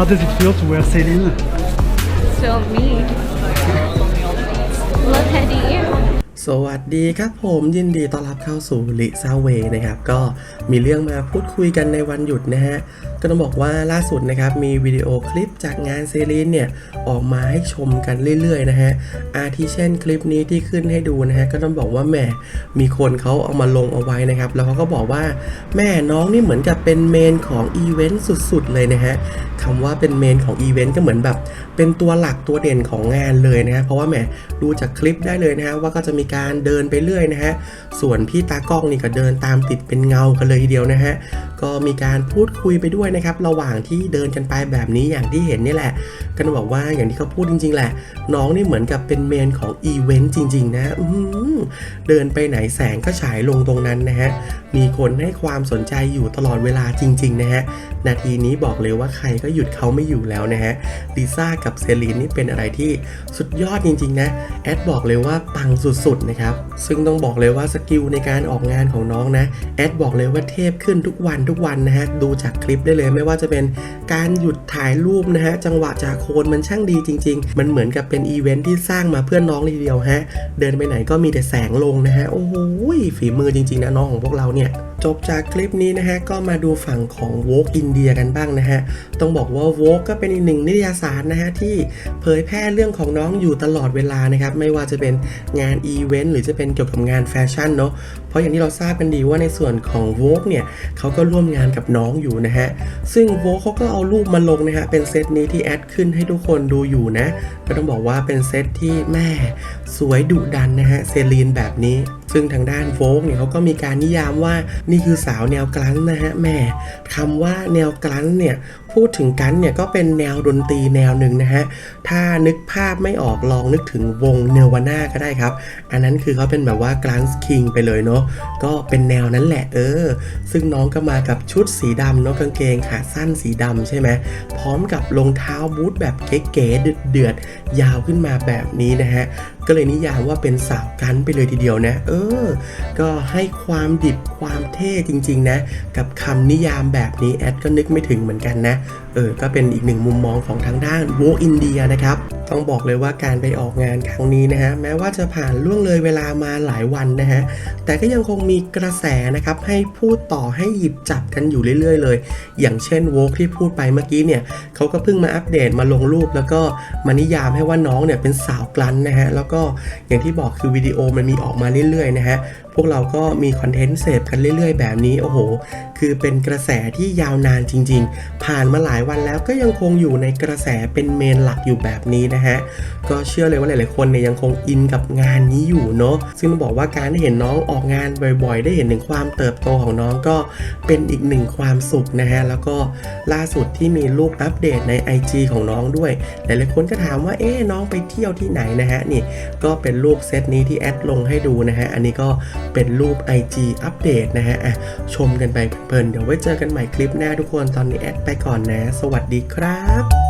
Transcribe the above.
How does it feel to wear Celine? So me. Look, Teddy. สวัสดีครับผมยินดีต้อนรับเข้าสู่ลิซาเวนะครับ ก็มีเรื่องมาพูดคุยกันในวันหยุดนะฮะ ก็ต้องบอกว่าล่าสุดนะครับมีวิดีโอคลิปจากงานเซรีนเนี่ย ออกมาให้ชมกันเรื่อยๆนะฮะ อาทิเช่นคลิปนี้ที่ขึ้นให้ดูนะฮะ ก็ต้องบอกว่าแหมมีคนเขาเอามาลงเอาไว้นะครับ แล้วเขาก็บอกว่าแม่น้องนี่เหมือนกับเป็นเมนของอีเวนต์สุดๆเลยนะฮะคำว่าเป็นเมนของอีเวนต์ก็เหมือนแบบเป็นตัวหลักตัวเด่นของงานเลยนะฮะเพราะว่าแหมดูจากคลิปได้เลยนะฮะว่าก็จะมีการเดินไปเรื่อยนะฮะ ส่วนพี่ตากล้องนี่ก็เดินตามติดเป็นเงากันเลยทีเดียวนะฮะ ก็มีการพูดคุยไปด้วยนะครับ ระหว่างที่เดินกันไปแบบนี้อย่างที่เห็นนี่แหละก็ต้องบอกว่าอย่างที่เขาพูดจริง ๆ แหละ น้องนี่เหมือนกับเป็นเมนของอีเวนต์จริง ๆ นะอืเดินไปไหนแสงก็ฉายลงตรงนั้นนะฮะ มีคนให้ความสนใจอยู่ตลอดเวลาจริง ๆ นะฮะ นาทีนี้บอกเลยว่าใครก็หยุดเขาไม่อยู่แล้วนะฮะ ลิซ่ากับเซรีนนี่เป็นอะไรที่สุดยอดจริง ๆ นะ แอดบอกเลยว่าปังสุด ๆ นะครับ ซึ่งต้องบอกเลยว่าสกิลในการออกงานของน้องนะ แอดบอกเลยว่าเทพขึ้นทุกวันทุกวันนะฮะดูจากคลิปได้เลยไม่ว่าจะเป็นการหยุดถ่ายรูปนะฮะจังหวะจากโคนมันช่างดีจริง ๆ มันเหมือนกับเป็นอีเวนท์ที่สร้างมาเพื่อนน้องเลยเดียวฮะเดินไปไหนก็มีแต่แสงลงนะฮะโอ้โหฝีมือจริงๆนะน้องของพวกเราเนี่ยจบจากคลิปนี้นะฮะก็มาดูฝั่งของ w o กอินเดียกันบ้างนะฮะต้องบอกว่า w o กก็เป็นอีกหนึ่งนิตยสารนะฮะที่เผยแพร่เรื่องของน้องอยู่ตลอดเวลานะครับไม่ว่าจะเป็นงานอีเวนต์หรือจะเป็นเกี่ยวกับงานแฟชั่นเนาะเพราะอย่างที่เราทราบกันดีว่าในส่วนของ v o กเนี่ยเขาก็ร่วมงานกับน้องอยู่นะฮะซึ่ง v o กเขาก็เอารูปมาลงนะฮะเป็นเซตนี้ที่แอดขึ้นให้ทุกคนดูอยู่นะก็ต้องบอกว่าเป็นเซตที่แม่สวยดุดันนะฮะเซรีนแบบนี้ ซึ่งทางด้านโฟกเนี่ยเขาก็มีการนิยามว่านี่คือสาวแนวกลั้นนะฮะแม่คำว่าแนวกลั้นเนี่ยพูดถึงกันเนี่ยก็เป็นแนวดนตรีแนวหนึ่งนะฮะ ถ้านึกภาพไม่ออกลองนึกถึงวงเนวาน่าก็ได้ครับ อันนั้นคือเขาเป็นแบบว่ากลั้นคิงไปเลยเนาะ ก็เป็นแนวนั้นแหละเออ ซึ่งน้องก็มากับชุดสีดำเนาะกางเกงขาสั้นสีดำใช่ไหม พร้อมกับรองเท้าบูทแบบเก๋ๆเดือดๆยาวขึ้นมาแบบนี้นะฮะ ก็เลยนิยามว่าเป็นสาวกันไปเลยทีเดียวนะ เออ ก็ให้ความดิบความเท่จริงๆนะ กับคำนิยามแบบนี้แอดก็นึกไม่ถึงเหมือนกันนะเออก็เป็นอีกหนึ่งมุมมองของทางด้านโวอินเดียนะครับ ต้องบอกเลยว่าการไปออกงานครั้งนี้นะฮะแม้ว่าจะผ่านล่วงเลยเวลามาหลายวันนะฮะแต่ก็ยังคงมีกระแสนะครับให้พูดต่อให้หยิบจับกันอยู่เรื่อย ๆ เลย อย่างเช่นโวกที่พูดไปเมื่อกี้เนี่ยเขาก็เพิ่งมาอัปเดตมาลงรูป แล้วก็มานิยามให้ว่าน้องเนี่ยเป็นสาวกลั้นนะฮะแล้วก็อย่างที่บอกคือวิดีโอมันมีออกมาเรื่อยๆนะฮะพวกเราก็มีคอนเทนต์เสพกันเรื่อย ๆ แบบนี้โอ้โห คือเป็นกระแสที่ยาวนานจริง ๆ ผ่านมาหลายวันแล้วก็ยังคงอยู่ในกระแสเป็นเมนหลักอยู่แบบนี้นะฮะ ก็เชื่อเลยว่าหลาย ๆ คนเนี่ยยังคงอินกับงานนี้อยู่เนาะ ซึ่งต้องบอกว่าการได้เห็นน้องออกงานบ่อย ๆ ได้เห็นถึงความเติบโตของน้องก็เป็นอีกหนึ่งความสุขนะฮะ แล้วก็ล่าสุดที่มีรูปอัปเดตใน IG ของน้องด้วย หลาย ๆ คนก็ถามว่า เอ๊น้องไปเที่ยวที่ไหนนะฮะ นี่ก็เป็นรูปเซตนี้ที่แอดลงให้ดูนะฮะ อันนี้ก็เป็นรูป IG อัปเดตนะฮะอะชมกันไปเพลินเดี๋ยวไว้เจอกันใหม่คลิปหน้าทุกคน ตอนนี้แอดไปก่อนนะ สวัสดีครับ